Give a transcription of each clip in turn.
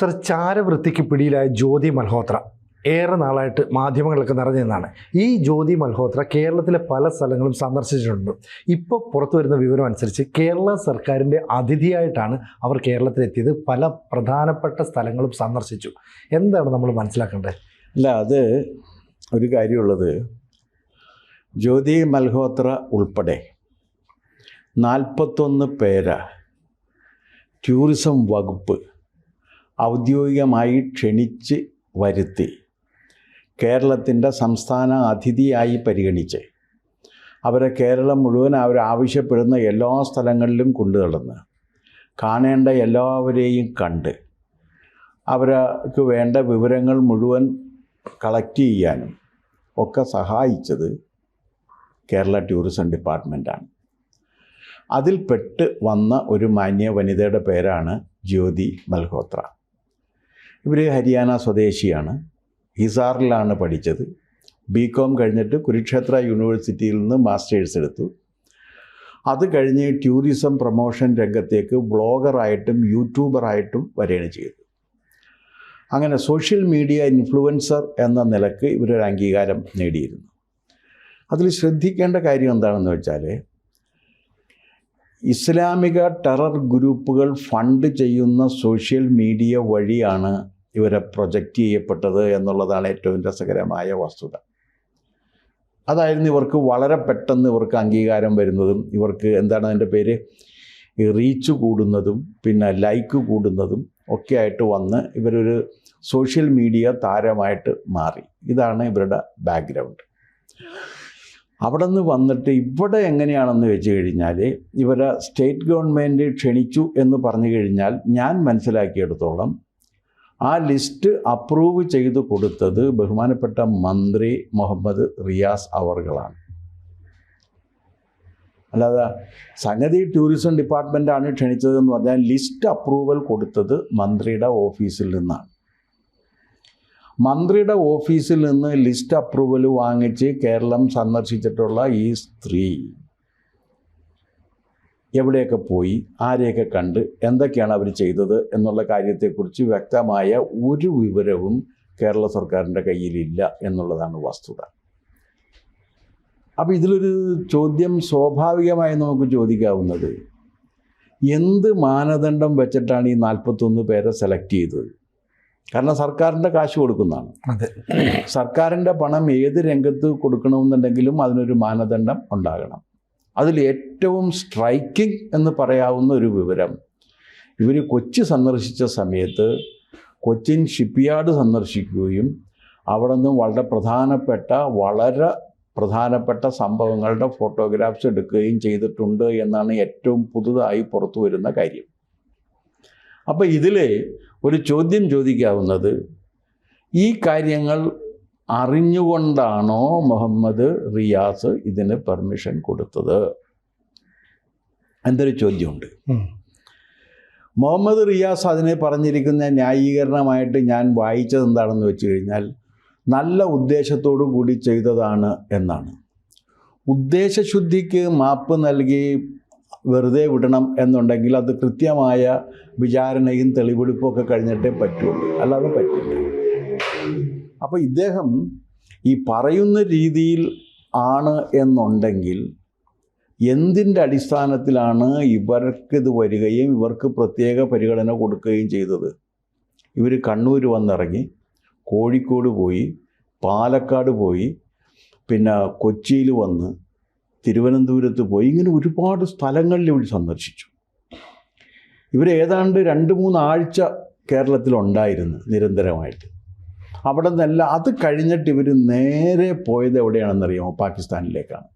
Sir ചാരവൃത്തിക്ക് പിടിയിലായ ജ്യോതി മൽഹോത്ര. ഏറെ നാളായിട്ട് മാധ്യമങ്ങളിലൊക്കെ നിറഞ്ഞു നിന്നാണ്. ഈ ജ്യോതി മൽഹോത്ര കേരളത്തിലെ പല സ്ഥലങ്ങളും സന്ദർശിച്ചിട്ടുണ്ട്. ഇപ്പോൾ പുറത്തു വരുന്ന വിവരം അനുസരിച്ച് കേരള സർക്കാരിന്റെ അതിഥിയായിട്ടാണ് അവർ കേരളത്തിലെത്തിയത്. പല പ്രധാനപ്പെട്ട സ്ഥലങ്ങളും സന്ദർശിച്ചു. എന്താണ് നമ്മൾ മനസ്സിലാക്കേണ്ടത്? അല്ല അത് ഒരു കാര്യമുള്ളത്. ജ്യോതി മൽഹോത്ര ഉൾപ്പെടെ നാൽപ്പത്തൊന്ന് പേര ടൂറിസം വകുപ്പ് ഔദ്യോഗികമായി ക്ഷണിച്ച് വരുത്തി. കേരളത്തിന്റെ സംസ്ഥാന അതിഥിയായി പരിഗണിച്ച്. അവരെ കേരളം മുഴുവൻ അവർ ആവശ്യപ്പെടുന്ന എല്ലാ സ്ഥലങ്ങളിലും കൊണ്ടു നടന്ന്. കാണേണ്ട എല്ലാവരെയും കണ്ട്. അവർക്ക് വേണ്ട വിവരങ്ങൾ മുഴുവൻ കളക്ട് ചെയ്യാനും ഒക്കെ സഹായിച്ചത് കേരള ടൂറിസം ഡിപ്പാർട്ട്മെന്റാണ് അതിൽപ്പെട്ട് വന്ന ഒരു മാന്യ വനിതയുടെ പേരാണ് ജ്യോതി മൽഹോത്ര. ഇവർ ഹരിയാന സ്വദേശിയാണ്. ഹിസാറിലാണ് പഠിച്ചത്. ബി കോം കഴിഞ്ഞിട്ട് കുരുക്ഷേത്ര യൂണിവേഴ്സിറ്റിയിൽ നിന്ന് മാസ്റ്റേഴ്സ് എടുത്തു. അത് കഴിഞ്ഞ് ടൂറിസം പ്രൊമോഷൻ രംഗത്തേക്ക് ബ്ലോഗറായിട്ടും യൂട്യൂബറായിട്ടും വരികയാണ് ചെയ്തു അങ്ങനെ സോഷ്യൽ മീഡിയ ഇൻഫ്ലുവൻസർ എന്ന നിലയ്ക്ക് ഇവരൊരു അംഗീകാരം നേടിയിരുന്നു. അതിൽ ശ്രദ്ധിക്കേണ്ട കാര്യം എന്താണെന്ന് വെച്ചാൽ ഇസ്ലാമിക ടെറർ ഗ്രൂപ്പുകൾ ഫണ്ട് ചെയ്യുന്ന സോഷ്യൽ മീഡിയ വഴിയാണ് ഇവരെ പ്രൊജക്റ്റ് ചെയ്യപ്പെട്ടത് എന്നുള്ളതാണ് ഏറ്റവും രസകരമായ വസ്തുത. അതായിരുന്നു ഇവർക്ക് വളരെ പെട്ടെന്ന് ഇവർക്ക് അംഗീകാരം വരുന്നതും ഇവർക്ക് എന്താണ് അതിന്റെ പേര്? റീച്ച് കൂടുന്നതും പിന്നെ ലൈക്ക് കൂടുന്നതും ഒക്കെ ആയിട്ട് വന്ന് ഇവരൊരു സോഷ്യൽ മീഡിയ താരമായിട്ട് മാറി. ഇതാണ് ഇവരുടെ ബാക്ക്ഗ്രൗണ്ട് അവിടെ നിന്ന് വന്നിട്ട് ഇവിടെ എങ്ങനെയാണെന്ന് വെച്ച് കഴിഞ്ഞാൽ ഇവരെ സ്റ്റേറ്റ് ഗവൺമെന്റ് ക്ഷണിച്ചു എന്ന് പറഞ്ഞു കഴിഞ്ഞാൽ ഞാൻ മനസ്സിലാക്കിയെടുത്തോളം ആ ലിസ്റ്റ് അപ്രൂവ് ചെയ്ത് കൊടുത്തത് ബഹുമാനപ്പെട്ട മന്ത്രി മുഹമ്മദ് റിയാസ് അവർകളാണ്. അല്ലാതെ സംഗതി ടൂറിസം ഡിപ്പാർട്ട്മെന്റാണ് ക്ഷണിച്ചതെന്ന് പറഞ്ഞാൽ ലിസ്റ്റ് അപ്രൂവൽ കൊടുത്തത് മന്ത്രിയുടെ ഓഫീസിൽ നിന്നാണ്. മന്ത്രിയുടെ ഓഫീസിൽ നിന്ന് ലിസ്റ്റ് അപ്രൂവൽ വാങ്ങിച്ച് കേരളം സന്ദർശിച്ചിട്ടുള്ള ഈ സ്ത്രീ എവിടെയൊക്കെ പോയി ആരെയൊക്കെ കണ്ട് എന്തൊക്കെയാണ് അവർ ചെയ്തത് എന്നുള്ള കാര്യത്തെക്കുറിച്ച് വ്യക്തമായ ഒരു വിവരവും കേരള സർക്കാരിന്റെ കയ്യിലില്ല എന്നുള്ളതാണ് വസ്തുത. അപ്പോൾ ഇതിലൊരു ചോദ്യം സ്വാഭാവികമായി നമുക്ക് ചോദിക്കാവുന്നത് എന്ത് മാനദണ്ഡം വെച്ചിട്ടാണ് ഈ നാൽപ്പത്തൊന്ന് പേരെ സെലക്ട് ചെയ്തത്? കാരണം സർക്കാരിന്റെ കാശ് കൊടുക്കുന്നതാണ്. അതെ. സർക്കാരിന്റെ പണം ഏത് രംഗത്ത് കൊടുക്കണമെന്നുണ്ടെങ്കിലും അതിനൊരു മാനദണ്ഡം ഉണ്ടാകണം. അതിൽ ഏറ്റവും സ്ട്രൈക്കിംഗ് എന്ന് പറയാവുന്ന ഒരു വിവരം ഇവർ കൊച്ചി സന്ദർശിച്ച സമയത്ത് കൊച്ചിൻ ഷിപ്പ്യാർഡ് സന്ദർശിക്കുകയും അവിടെ നിന്ന് വളരെ പ്രധാനപ്പെട്ട വളരെ പ്രധാനപ്പെട്ട സംഭവങ്ങളുടെ ഫോട്ടോഗ്രാഫ്സ് എടുക്കുകയും ചെയ്തിട്ടുണ്ട് എന്നാണ് ഏറ്റവും പുതുതായി പുറത്തു വരുന്ന കാര്യം. അപ്പോൾ ഇതിൽ ഒരു ചോദ്യം ചോദിക്കാവുന്നത് ഈ കാര്യങ്ങൾ അറിഞ്ഞുകൊണ്ടാണോ മുഹമ്മദ് റിയാസ് ഇതിന് പെർമിഷൻ കൊടുത്തത്? എന്തൊരു ചോദ്യമുണ്ട്. മുഹമ്മദ് റിയാസ് അതിനെ പറഞ്ഞിരിക്കുന്ന ന്യായീകരണമായിട്ട് ഞാൻ വായിച്ചത് എന്താണെന്ന് വെച്ച് കഴിഞ്ഞാൽ നല്ല ഉദ്ദേശത്തോടു കൂടി ചെയ്തതാണ് എന്നാണ്. ഉദ്ദേശശുദ്ധിക്ക് മാപ്പ് നൽകി വെറുതെ വിടണം എന്നുണ്ടെങ്കിൽ അത് കൃത്യമായ വിചാരണയും തെളിവെടുപ്പും ഒക്കെ കഴിഞ്ഞിട്ടേ പറ്റുള്ളൂ. അല്ലാതെ പറ്റില്ല. അപ്പോൾ ഇദ്ദേഹം ഈ പറയുന്ന രീതിയിൽ ആണ് എന്നുണ്ടെങ്കിൽ എന്തിന്റെ അടിസ്ഥാനത്തിലാണ് ഇവർക്ക് ഇത് വരികയും ഇവർക്ക് പ്രത്യേക പരിഗണന കൊടുക്കുകയും ചെയ്തത്? ഇവർ കണ്ണൂർ വന്നിറങ്ങി കോഴിക്കോട് പോയി പാലക്കാട് പോയി പിന്നെ കൊച്ചിയിൽ വന്ന് തിരുവനന്തപുരത്ത് പോയി ഇങ്ങനെ ഒരുപാട് സ്ഥലങ്ങളിൽ ഇവർ സന്ദർശിച്ചു. ഇവർ ഏതാണ്ട് രണ്ട് മൂന്നാഴ്ച കേരളത്തിലുണ്ടായിരുന്നു നിരന്തരമായിട്ട്. അവിടെ നിന്നല്ല അത് കഴിഞ്ഞിട്ട് ഇവർ നേരെ പോയത് എവിടെയാണെന്നറിയാമോ? പാകിസ്ഥാനിലേക്കാണ്.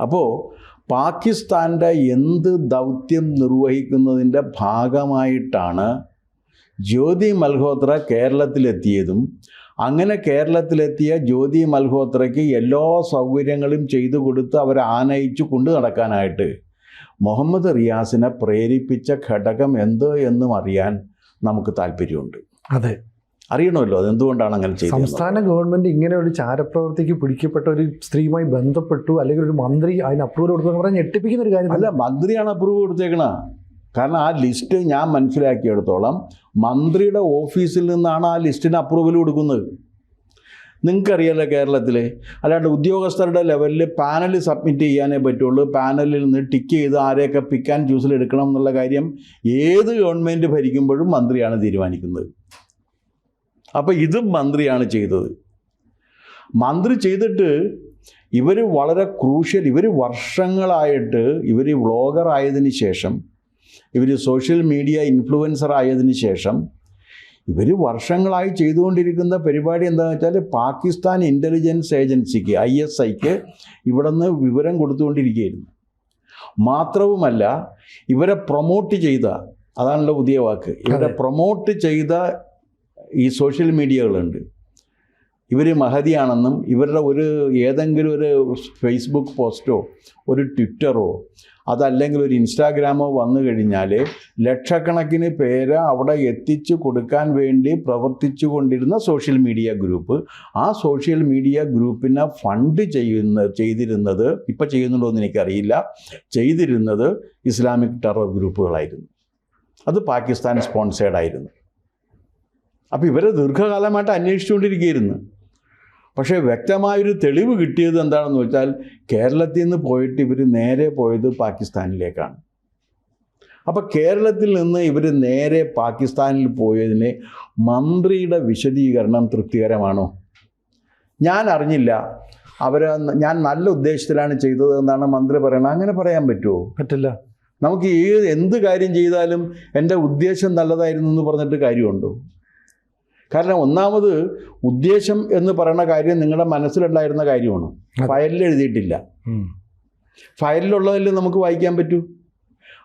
അപ്പോൾ പാകിസ്ഥാന്റെ എന്ത് ദൗത്യം നിർവഹിക്കുന്നതിന്റെ ഭാഗമായിട്ടാണ് ജ്യോതി മൽഹോത്ര കേരളത്തിലെത്തിയതും അങ്ങനെ കേരളത്തിലെത്തിയ ജ്യോതി മൽഹോത്രയ്ക്ക് എല്ലാ സൗകര്യങ്ങളും ചെയ്തു കൊടുത്ത് അവരെ ആനയിച്ചു കൊണ്ടു നടക്കാനായിട്ട്. മുഹമ്മദ് റിയാസിനെ പ്രേരിപ്പിച്ച ഘടകം എന്ത് എന്നും അറിയാൻ നമുക്ക് താല്പര്യമുണ്ട്. അതെ. അറിയണമല്ലോ അതെന്തുകൊണ്ടാണ് അങ്ങനെ ചെയ്തത് സംസ്ഥാന ഗവൺമെന്റ് ഇങ്ങനെ ഒരു ചാരപ്രവർത്തിക്ക് പിടിക്കപ്പെട്ട ഒരു സ്ത്രീയുമായി ബന്ധപ്പെട്ടു അല്ലെങ്കിൽ ഒരു മന്ത്രി അതിന് അപ്രൂവൽ കൊടുത്തു പറഞ്ഞാൽ ഞെട്ടിപ്പിക്കുന്ന ഒരു കാര്യം അല്ല മന്ത്രിയാണ് അപ്രൂവ് കൊടുത്തേക്കണ കാരണം ആ ലിസ്റ്റ് ഞാൻ മനസ്സിലാക്കിയെടുത്തോളം മന്ത്രിയുടെ ഓഫീസിൽ നിന്നാണ് ആ ലിസ്റ്റിന് അപ്രൂവൽ കൊടുക്കുന്നത്. നിങ്ങൾക്കറിയാലോ കേരളത്തിൽ അല്ലാണ്ട് ഉദ്യോഗസ്ഥരുടെ ലെവലിൽ പാനൽ സബ്മിറ്റ് ചെയ്യാനേ പറ്റുള്ളൂ. പാനലിൽ നിന്ന് ടിക്ക് ചെയ്ത് ആരെയൊക്കെ പിക്ക് ആൻഡ് ചൂസിൽ എടുക്കണം എന്നുള്ള കാര്യം ഏത് ഗവൺമെന്റ് ഭരിക്കുമ്പോഴും മന്ത്രിയാണ് തീരുമാനിക്കുന്നത്. അപ്പോൾ ഇതും മന്ത്രിയാണ് ചെയ്തത്. മന്ത്രി ചെയ്തിട്ട് ഇവർ വളരെ ക്രൂഷ്യൽ ഇവർ വർഷങ്ങളായിട്ട് ഇവർ വ്ളോഗർ ആയതിന് ശേഷം ഇവർ സോഷ്യൽ മീഡിയ ഇൻഫ്ലുവൻസർ ആയതിനു ശേഷം ഇവർ വർഷങ്ങളായി ചെയ്തുകൊണ്ടിരിക്കുന്ന പരിപാടി എന്താണെന്ന് വെച്ചാൽ പാകിസ്ഥാൻ ഇന്റലിജൻസ് ഏജൻസിക്ക് ഐ എസ് ഐക്ക് ഇവിടെ നിന്ന് വിവരം കൊടുത്തുകൊണ്ടിരിക്കുകയായിരുന്നു. മാത്രവുമല്ല ഇവരെ പ്രൊമോട്ട് ചെയ്ത അതാണല്ലോ പുതിയ വാക്ക് ഇവരെ പ്രൊമോട്ട് ചെയ്ത ഈ സോഷ്യൽ മീഡിയകളുണ്ട് ഇവർ മഹതിയാണെന്നും ഇവരുടെ ഒരു ഏതെങ്കിലും ഒരു ഫേസ്ബുക്ക് പോസ്റ്റോ ഒരു ട്വിറ്ററോ അതല്ലെങ്കിൽ ഒരു ഇൻസ്റ്റാഗ്രാമോ വന്നു കഴിഞ്ഞാൽ ലക്ഷക്കണക്കിന് പേര് അവിടെ എത്തിച്ചു കൊടുക്കാൻ വേണ്ടി പ്രവർത്തിച്ചു കൊണ്ടിരുന്ന സോഷ്യൽ മീഡിയ ഗ്രൂപ്പ് ആ സോഷ്യൽ മീഡിയ ഗ്രൂപ്പിനെ ഫണ്ട് ചെയ്യുന്ന ചെയ്തിരുന്നത് ഇപ്പം ചെയ്യുന്നുണ്ടോ എന്ന് എനിക്കറിയില്ല. ചെയ്തിരുന്നത് ഇസ്ലാമിക് ടെറർ ഗ്രൂപ്പുകളായിരുന്നു അത് പാകിസ്ഥാൻ സ്പോൺസേഡ് ആയിരുന്നു. അപ്പോൾ ഇവരെ ദീർഘകാലമായിട്ട് അന്വേഷിച്ചുകൊണ്ടിരിക്കുകയായിരുന്നു. പക്ഷേ വ്യക്തമായൊരു തെളിവ് കിട്ടിയത് എന്താണെന്ന് വെച്ചാൽ കേരളത്തിൽ നിന്ന് പോയിട്ട് ഇവർ നേരെ പോയത് പാകിസ്ഥാനിലേക്കാണ്. അപ്പോൾ കേരളത്തിൽ നിന്ന് ഇവർ നേരെ പാകിസ്ഥാനിൽ പോയതിന് മന്ത്രിയുടെ വിശദീകരണം തൃപ്തികരമാണോ? ഞാൻ അറിഞ്ഞില്ല. അവർ ഞാൻ നല്ല ഉദ്ദേശത്തിലാണ് ചെയ്തത് എന്നാണ് മന്ത്രി പറയുന്നത് അങ്ങനെ പറയാൻ പറ്റുമോ പറ്റില്ല. നമുക്ക് ഏത് എന്ത് കാര്യം ചെയ്താലും എന്റെ ഉദ്ദേശം നല്ലതായിരുന്നു എന്ന് പറഞ്ഞിട്ട് കാര്യമുണ്ടോ? കാരണം ഒന്നാമത് ഉദ്ദേശം എന്ന് പറയുന്ന കാര്യം നിങ്ങളുടെ മനസ്സിലുണ്ടായിരുന്ന കാര്യമാണ്. ഫയലിൽ എഴുതിയിട്ടില്ല. ഫയലിലുള്ളതല്ലേ നമുക്ക് വായിക്കാൻ പറ്റൂ?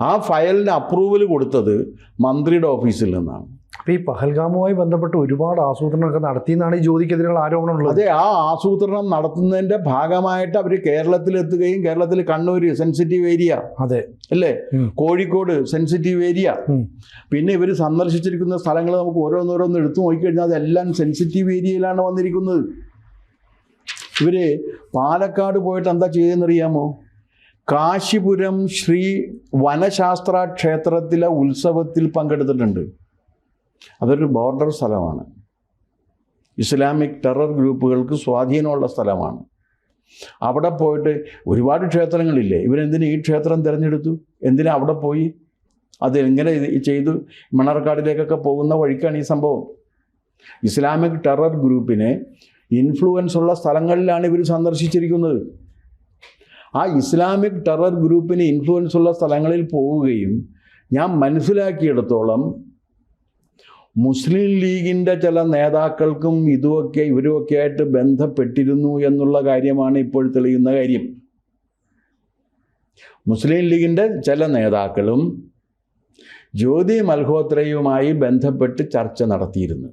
ആ ഫയലിന് അപ്രൂവൽ കൊടുത്തത് മന്ത്രിയുടെ ഓഫീസിൽ നിന്നാണ്. അപ്പൊ ഈ പഹൽഗാമുമായി ബന്ധപ്പെട്ട് ഒരുപാട് ആസൂത്രണമൊക്കെ നടത്തി എന്നാണ് ഈ ജ്യോതിക്കെതിരെയുള്ള ആരോപണം ഉള്ളത്. അതെ ആ ആസൂത്രണം നടത്തുന്നതിന്റെ ഭാഗമായിട്ട് അവർ കേരളത്തിലെത്തുകയും കേരളത്തിൽ കണ്ണൂർ സെൻസിറ്റീവ് ഏരിയ അതെ. അല്ലേ? Kozhikode sensitive area. പിന്നെ ഇവർ സന്ദർശിച്ചിരിക്കുന്ന സ്ഥലങ്ങൾ നമുക്ക് ഓരോന്നോരോന്ന് എടുത്തു നോക്കിക്കഴിഞ്ഞാൽ അതെല്ലാം സെൻസിറ്റീവ് ഏരിയയിലാണ് വന്നിരിക്കുന്നത്. ഇവർ പാലക്കാട് പോയിട്ട് എന്താ ചെയ്തെന്നറിയാമോ കാശിപുരം ശ്രീ വനശാസ്ത്ര ക്ഷേത്രത്തിലെ ഉത്സവത്തിൽ പങ്കെടുത്തിട്ടുണ്ട്. അതൊരു ബോർഡർ സ്ഥലമാണ്. ഇസ്ലാമിക് ടെറർ ഗ്രൂപ്പുകൾക്ക് സ്വാധീനമുള്ള സ്ഥലമാണ്. അവിടെ പോയിട്ട് ഒരുപാട് ക്ഷേത്രങ്ങളില്ലേ? ഇവരെന്തിനു ഈ ക്ഷേത്രം തിരഞ്ഞെടുത്തു? എന്തിനാ അവിടെ പോയി? അത് എങ്ങനെ ചെയ്തു? മണർക്കാടിലേക്കൊക്കെ പോകുന്ന വഴിക്കാണ് ഈ സംഭവം. ഇസ്ലാമിക് ടെറർ ഗ്രൂപ്പിനെ ഇൻഫ്ലുവൻസ് ഉള്ള സ്ഥലങ്ങളിലാണ് ഇവർ സന്ദർശിച്ചിരിക്കുന്നത്. ആ ഇസ്ലാമിക് ടെറർ ഗ്രൂപ്പിന് ഇൻഫ്ലുവൻസ് ഉള്ള സ്ഥലങ്ങളിൽ പോവുകയും ഞാൻ മനസ്സിലാക്കിയിടത്തോളം മുസ്ലിം ലീഗിന്റെ ചില നേതാക്കൾക്കും ഇതുമൊക്കെ ഇവരുമൊക്കെ ആയിട്ട് ബന്ധപ്പെട്ടിരുന്നു എന്നുള്ള കാര്യമാണ് ഇപ്പോൾ തെളിയുന്ന കാര്യം. മുസ്ലിം ലീഗിന്റെ ചില നേതാക്കളും ജ്യോതി മൽഹോത്രയുമായി ബന്ധപ്പെട്ട് ചർച്ച നടത്തിയിരുന്നു.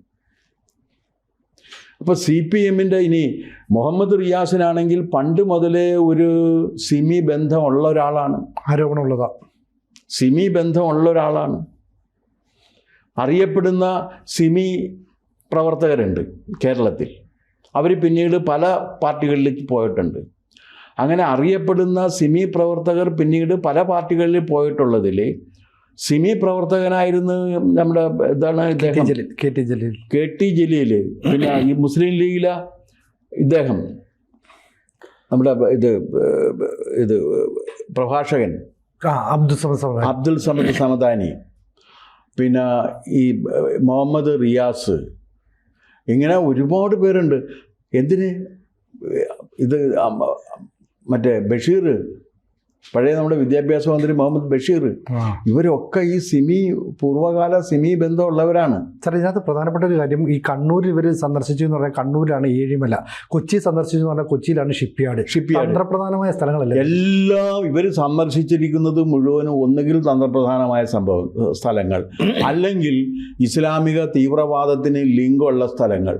അപ്പോൾ സി പി എമ്മിന്റെ ഇനി മുഹമ്മദ് റിയാസിനാണെങ്കിൽ പണ്ട് മുതലേ ഒരു സിമി ബന്ധമുള്ള ഒരാളാണ്. ആരോപണമുള്ളതാണ് സിമി ബന്ധമുള്ള ഒരാളാണ്. അറിയപ്പെടുന്ന സിമി പ്രവർത്തകരുണ്ട് കേരളത്തിൽ. അവർ പിന്നീട് പല പാർട്ടികളിലേക്ക് പോയിട്ടുണ്ട്. അങ്ങനെ അറിയപ്പെടുന്ന സിമി പ്രവർത്തകർ പിന്നീട് പല പാർട്ടികളിൽ പോയിട്ടുള്ളതിൽ സിമി പ്രവർത്തകനായിരുന്നു നമ്മുടെ ഇതാണ് കെ ടി ഇദ്ദേഹം. Jaleel K T Jaleel. K T Jaleel പിന്നെ ഈ മുസ്ലിം ലീഗിലെ ഇദ്ദേഹം. നമ്മുടെ ഇത് ഇത് പ്രഭാഷകൻ. അബ്ദുൽ സമദ്. അബ്ദുൽ സമദ് സമദാനി. പിന്നെ ഈ മുഹമ്മദ് റിയാസ് ഇങ്ങനെ ഒരുപാട് പേരുണ്ട്. എന്തിന്? ഇത് മറ്റേ ബഷീർ പഴയ നമ്മുടെ വിദ്യാഭ്യാസ മന്ത്രി മുഹമ്മദ് ബഷീർ ഇവരൊക്കെ ഈ സിമി പൂർവകാല സിമി ബന്ധമുള്ളവരാണ്. സാർ ഇതിനകത്ത് പ്രധാനപ്പെട്ട ഒരു കാര്യം ഈ കണ്ണൂരിൽ ഇവർ സന്ദർശിച്ചു എന്ന് പറഞ്ഞാൽ കണ്ണൂരിലാണ് ഏഴിമല. കൊച്ചി സന്ദർശിച്ചു എന്ന് പറഞ്ഞാൽ കൊച്ചിയിലാണ് ഷിപ്പ്യാർഡ് ഷിപ്പ്യാർഡ് തന്ത്രപ്രധാനമായ സ്ഥലങ്ങളല്ലേ? എല്ലാം ഇവർ സന്ദർശിച്ചിരിക്കുന്നത് മുഴുവനും ഒന്നുകിൽ തന്ത്രപ്രധാനമായ സംഭവ സ്ഥലങ്ങൾ. അല്ലെങ്കിൽ ഇസ്ലാമിക തീവ്രവാദത്തിന് ലിങ്കുള്ള സ്ഥലങ്ങൾ.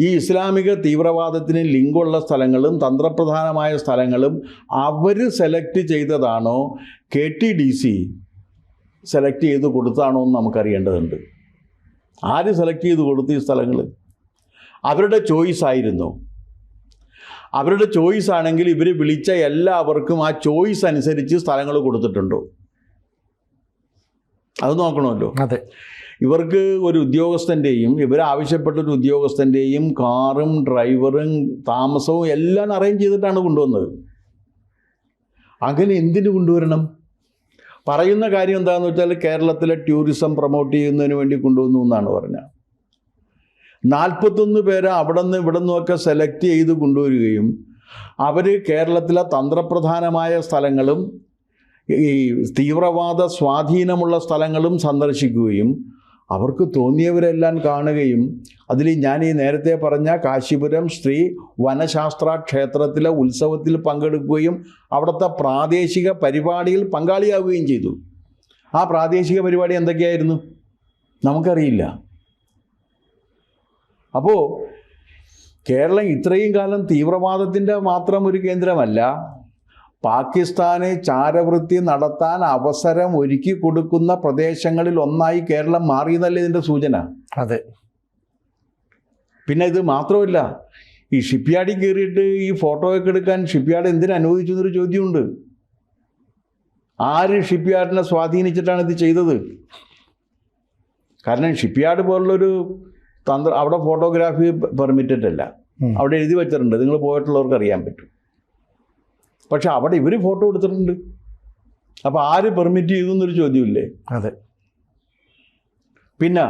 ഈ ഇസ്ലാമിക തീവ്രവാദത്തിന് ലിങ്കുള്ള സ്ഥലങ്ങളും തന്ത്രപ്രധാനമായ സ്ഥലങ്ങളും അവർ സെലക്ട് ചെയ്തതാണോ? K T D C select ചെയ്ത് കൊടുത്താണോ എന്ന് നമുക്കറിയേണ്ടതുണ്ട്. ആര് സെലക്ട് ചെയ്ത് കൊടുത്തു ഈ സ്ഥലങ്ങൾ? അവരുടെ ചോയ്സ് ആയിരുന്നു. അവരുടെ ചോയ്സ് ആണെങ്കിൽ ഇവർ വിളിച്ച എല്ലാവർക്കും ആ ചോയ്സ് അനുസരിച്ച് സ്ഥലങ്ങൾ കൊടുത്തിട്ടുണ്ടോ? അത് നോക്കണമല്ലോ. അതെ. ഇവർക്ക് ഒരു ഉദ്യോഗസ്ഥന്റെയും ഇവർ ആവശ്യപ്പെട്ട ഒരു ഉദ്യോഗസ്ഥന്റെയും കാറും ഡ്രൈവറും താമസവും എല്ലാം അറേഞ്ച് ചെയ്തിട്ടാണ് കൊണ്ടുവന്നത്. അങ്ങനെ എന്തിനു കൊണ്ടുവരണം? പറയുന്ന കാര്യം എന്താണെന്ന് വെച്ചാൽ കേരളത്തിലെ ടൂറിസം പ്രൊമോട്ട് ചെയ്യുന്നതിന് വേണ്ടി കൊണ്ടുവന്നു എന്നാണ് പറഞ്ഞത് നാൽപ്പത്തൊന്ന് പേരെ അവിടെ നിന്ന് ഇവിടെ നിന്നൊക്കെ സെലക്ട് ചെയ്ത് കൊണ്ടുവരികയും അവർ കേരളത്തിലെ തന്ത്രപ്രധാനമായ സ്ഥലങ്ങളും ഈ തീവ്രവാദ സ്വാധീനമുള്ള സ്ഥലങ്ങളും സന്ദർശിക്കുകയും അവർക്ക് തോന്നിയവരെല്ലാം കാണുകയും അതിൽ ഞാൻ ഈ നേരത്തെ പറഞ്ഞ കാശിപുരം ശ്രീ വനശാസ്ത്ര ക്ഷേത്രത്തിലെ ഉത്സവത്തിൽ പങ്കെടുക്കുകയും അവിടുത്തെ പ്രാദേശിക പരിപാടിയിൽ പങ്കാളിയാവുകയും ചെയ്തു. ആ പ്രാദേശിക പരിപാടി എന്തൊക്കെയായിരുന്നു? നമുക്കറിയില്ല. അപ്പോൾ കേരളം ഇത്രയും കാലം തീവ്രവാദത്തിന്റെ മാത്രം ഒരു കേന്ദ്രമല്ല പാകിസ്ഥാന് ചാരവൃത്തി നടത്താൻ അവസരം ഒരുക്കി കൊടുക്കുന്ന പ്രദേശങ്ങളിൽ ഒന്നായി കേരളം മാറിയെന്നല്ലേ ഇതിന്റെ സൂചന? അതെ. പിന്നെ ഇത് മാത്രമല്ല ഈ ഷിപ്പ്യാർഡിൽ കയറിയിട്ട് ഈ ഫോട്ടോ ഒക്കെ എടുക്കാൻ ഷിപ്പ്യാർഡ് എന്തിനു അനുവദിച്ചു എന്നൊരു ചോദ്യമുണ്ട്. ആര് ഷിപ്പ്യാർഡിനെ സ്വാധീനിച്ചിട്ടാണ് ഇത് ചെയ്തത്? കാരണം ഷിപ്പ്യാർഡ് പോലുള്ളൊരു തന്ത്ര അവിടെ ഫോട്ടോഗ്രാഫി പെർമിറ്റഡ് അല്ല. അവിടെ എഴുതി വെച്ചിട്ടുണ്ട് നിങ്ങൾ പോയിട്ടുള്ളവർക്ക് അറിയാൻ പറ്റും. പക്ഷെ അവിടെ ഇവർ ഫോട്ടോ എടുത്തിട്ടുണ്ട്. അപ്പോൾ ആര് പെർമിറ്റ് ചെയ്തു എന്നൊരു ചോദ്യമില്ലേ? അതെ. പിന്നെ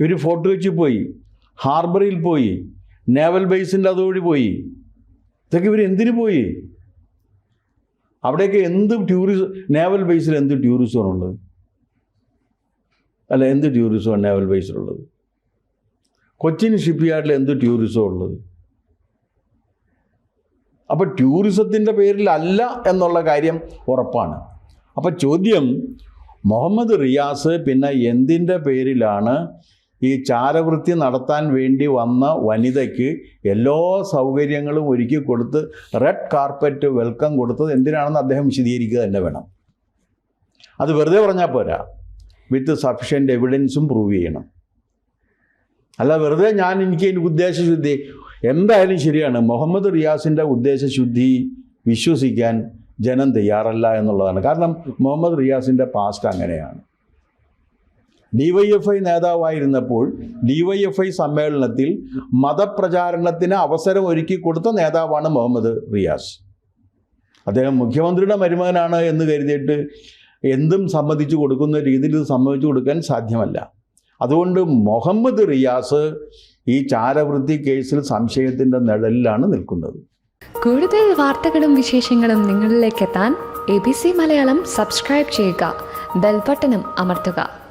ഇവർ ഫോട്ടോ കൊച്ചി പോയി ഹാർബറിൽ പോയി നേവൽ ബേസിന്റെ അതുവഴി പോയി. ഇതൊക്കെ ഇവർ എന്തിനു പോയി? അവിടെയൊക്കെ എന്ത് ടൂറിസം നേവൽ ബേസിൽ എന്ത് ടൂറിസമാണുള്ളത് അല്ല എന്ത് ടൂറിസമാണ് നേവൽ ബേസിലുള്ളത്? കൊച്ചിൻ ഷിപ്പ് യാർഡിൽ എന്ത് ടൂറിസമാണ് ഉള്ളത്? അപ്പോൾ ടൂറിസത്തിന്റെ പേരിലല്ല എന്നുള്ള കാര്യം ഉറപ്പാണ്. അപ്പോൾ ചോദ്യം മുഹമ്മദ് റിയാസ് പിന്നെ എന്തിന്റെ പേരിലാണ് ഈ ചാരവൃത്തി നടത്താൻ വേണ്ടി വന്ന വനിതയ്ക്ക് എല്ലാ സൗകര്യങ്ങളും ഒരുക്കി കൊടുത്ത് റെഡ് കാർപ്പറ്റ് വെൽക്കം കൊടുത്തത് എന്തിനാണെന്ന് അദ്ദേഹം വിശദീകരിക്കുക തന്നെ വേണം. അത് വെറുതെ പറഞ്ഞാൽ പോരാ. വിത്ത് സഫിഷ്യന്റ് എവിഡൻസും പ്രൂവ് ചെയ്യണം. അല്ല വെറുതെ ഞാൻ എനിക്ക് ഉദ്ദേശശുദ്ധി എന്തായാലും ശരിയാണ്. മുഹമ്മദ് റിയാസിന്റെ ഉദ്ദേശശുദ്ധി വിശ്വസിക്കാൻ ജനം തയ്യാറല്ല എന്നുള്ളതാണ്. കാരണം മുഹമ്മദ് റിയാസിന്റെ പാസ്റ്റ് അങ്ങനെയാണ്. ഡി വൈ എഫ് ഐ നേതാവായിരുന്നപ്പോൾ ഡി വൈ എഫ് ഐ സമ്മേളനത്തിൽ മതപ്രചാരണത്തിന് അവസരം ഒരുക്കി കൊടുത്ത നേതാവാണ് മുഹമ്മദ് റിയാസ്. അദ്ദേഹം മുഖ്യമന്ത്രിയുടെ മരുമകനാണ് എന്ന് കരുതിയിട്ട് എന്തും സമ്മതിച്ചു കൊടുക്കുന്ന രീതിയിൽ ഇത് സമ്മതിച്ചു കൊടുക്കാൻ സാധ്യമല്ല. അതുകൊണ്ട് മുഹമ്മദ് റിയാസ് ഈ ചാരവൃത്തി കേസിൽ സംശയത്തിന്റെ നിഴലിലാണ് നിൽക്കുന്നത്. കൂടുതൽ വാർത്തകളും വിശേഷങ്ങളും നിങ്ങളിലേക്ക് എത്താൻ A B C Malayalam subscribe ചെയ്യുക. ബെൽബട്ടനും അമർത്തുക.